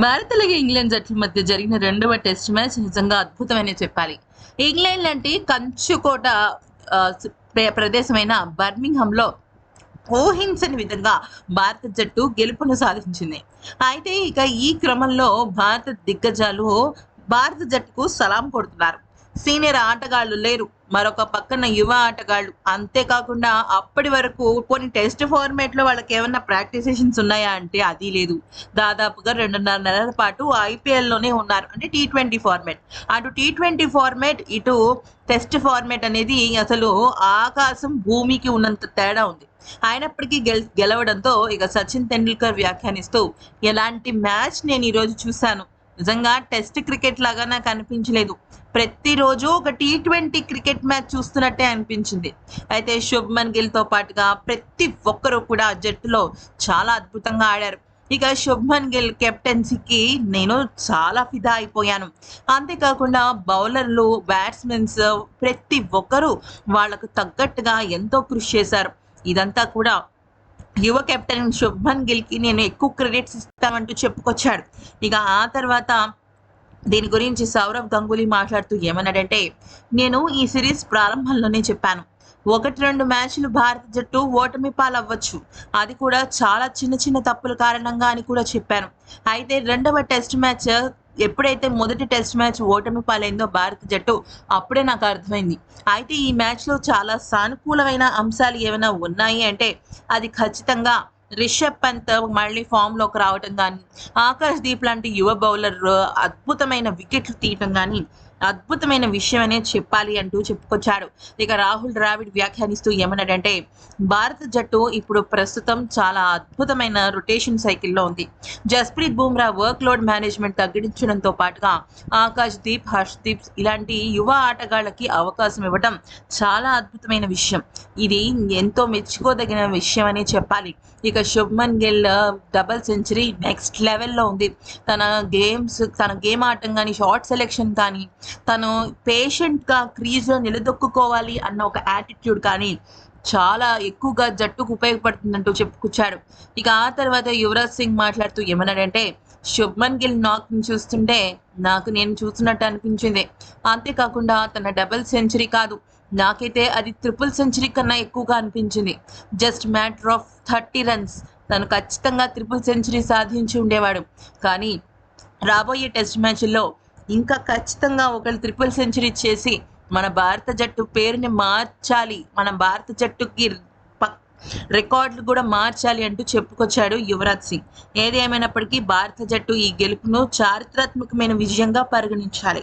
భారత్ అలాగే ఇంగ్లాండ్ జట్ల మధ్య జరిగిన రెండవ టెస్ట్ మ్యాచ్ నిజంగా అద్భుతమనే చెప్పాలి. ఇంగ్లాండ్ లాంటి కంచుకోట ప్ర- ప్రదేశమైన బర్మింగ్హామ్లో ఊహించని విధంగా భారత జట్టు గెలుపును సాధించింది. అయితే ఇక ఈ క్రమంలో భారత దిగ్గజాలు భారత జట్టుకు సలాం కొడుతున్నారు. సీనియర్ ఆటగాళ్ళు లేరు. మరొక పక్కన యువ ఆటగాళ్ళు అంతేకాకుండా అప్పటి వరకు కొన్ని టెస్ట్ ఫార్మేట్లో వాళ్ళకి ఏమన్నా ప్రాక్టీస్ సెషన్స్ ఉన్నాయా అంటే అది లేదు. దాదాపుగా రెండున్నర నెలల పాటు ఐపీఎల్లోనే ఉన్నారు. అంటే టీ ట్వంటీ ఫార్మేట్. అటు టీ ట్వంటీ ఫార్మేట్ ఇటు టెస్ట్ ఫార్మేట్ అనేది అసలు ఆకాశం భూమికి ఉన్నంత తేడా ఉంది. అయినప్పటికీ గెల్ గెలవడంతో ఇక సచిన్ తెండూల్కర్ వ్యాఖ్యానిస్తూ ఎలాంటి మ్యాచ్ నేను ఈరోజు చూశాను. నిజంగా టెస్ట్ క్రికెట్ లాగా నాకు అనిపించలేదు. ప్రతిరోజు ఒక టీ ట్వంటీ క్రికెట్ మ్యాచ్ చూస్తున్నట్టే అనిపించింది. అయితే శుభ్మన్ గిల్తో పాటుగా ప్రతి ఒక్కరూ కూడా జట్టులో చాలా అద్భుతంగా ఆడారు. ఇక శుభ్మన్ గిల్ కెప్టెన్సీకి నేను చాలా ఫిదా అయిపోయాను. అంతేకాకుండా బౌలర్లు బ్యాట్స్మెన్స్ ప్రతి ఒక్కరూ వాళ్ళకు తగ్గట్టుగా ఎంతో కృషి చేశారు. ఇదంతా కూడా యువ కెప్టెన్ శుభ్మన్ గిల్కి నేను ఎక్కువ క్రెడిట్స్ ఇస్తామంటూ చెప్పుకొచ్చాడు. ఇక ఆ తర్వాత దీని గురించి సౌరవ్ గంగూలీ మాట్లాడుతూ ఏమన్నాడంటే నేను ఈ సిరీస్ ప్రారంభంలోనే చెప్పాను. ఒకటి రెండు మ్యాచ్లు భారత జట్టు ఓటమి పాలవ్వచ్చు. అది కూడా చాలా చిన్న చిన్న తప్పుల కారణంగా అని కూడా చెప్పాను. అయితే రెండవ టెస్ట్ మ్యాచ్ ఎప్పుడైతే మొదటి టెస్ట్ మ్యాచ్ ఓటమి పాలైందో భారత జట్టు అప్పుడే నాకు అర్థమైంది. అయితే ఈ మ్యాచ్లో చాలా సానుకూలమైన అంశాలు ఏమైనా ఉన్నాయి అంటే అది ఖచ్చితంగా రిషబ్ పంత్ మళ్ళీ ఫామ్లోకి రావటం కానీ ఆకాష్ దీప్ లాంటి యువ బౌలర్ అద్భుతమైన వికెట్లు తీయటం కానీ అద్భుతమైన విషయం చెప్పాలి అంటూ చెప్పుకొచ్చాడు. ఇక రాహుల్ ద్రావిడ్ వ్యాఖ్యానిస్తూ ఏమన్నాడంటే భారత జట్టు ఇప్పుడు ప్రస్తుతం చాలా అద్భుతమైన రొటేషన్ సైకిల్లో ఉంది. Jasprit Bumrah work load management తగ్గించడంతో పాటుగా ఆకాష్ దీప్ హర్ష్దీప్ ఇలాంటి యువ ఆటగాళ్ళకి అవకాశం ఇవ్వడం చాలా అద్భుతమైన విషయం. ఇది ఎంతో మెచ్చుకోదగిన విషయం అనే చెప్పాలి. ఇక Shubman Gill double century next లెవెల్లో ఉంది. తన గేమ్స్ తన గేమ్ ఆటం కానీ షార్ట్ సెలెక్షన్ కానీ తను పేషెంట్గా క్రీజ్లో నిలదొక్కుకోవాలి అన్న ఒక యాటిట్యూడ్ కానీ చాలా ఎక్కువగా జట్టుకు ఉపయోగపడుతుందంటూ చెప్పుకొచ్చాడు ఇక ఆ తర్వాత యువరాజ్ సింగ్ మాట్లాడుతూ ఏమన్నాడంటే శుభ్మన్ గిల్ నాక్ని చూస్తుంటే నాకు నేను చూస్తున్నట్టు అనిపించింది. అంతేకాకుండా తన డబుల్ సెంచరీ కాదు నాకైతే అది ట్రిపుల్ సెంచరీ కన్నా ఎక్కువగా అనిపించింది. Just matter of thirty runs. తను ఖచ్చితంగా ట్రిపుల్ సెంచరీ సాధించి ఉండేవాడు. కానీ రాబోయే టెస్ట్ మ్యాచ్ల్లో ఇంకా ఖచ్చితంగా ఒకళ్ళు ట్రిపుల్ సెంచరీ చేసి మన భారత జట్టు పేరుని మార్చాలి. మన భారత జట్టుకి రికార్డులు కూడా మార్చాలి అంటూ చెప్పుకొచ్చాడు యువరాజ్ సింగ్. ఏది ఏమైనప్పటికీ భారత జట్టు ఈ గెలుపును చారిత్రాత్మకమైన విజయంగా పరిగణించాలి.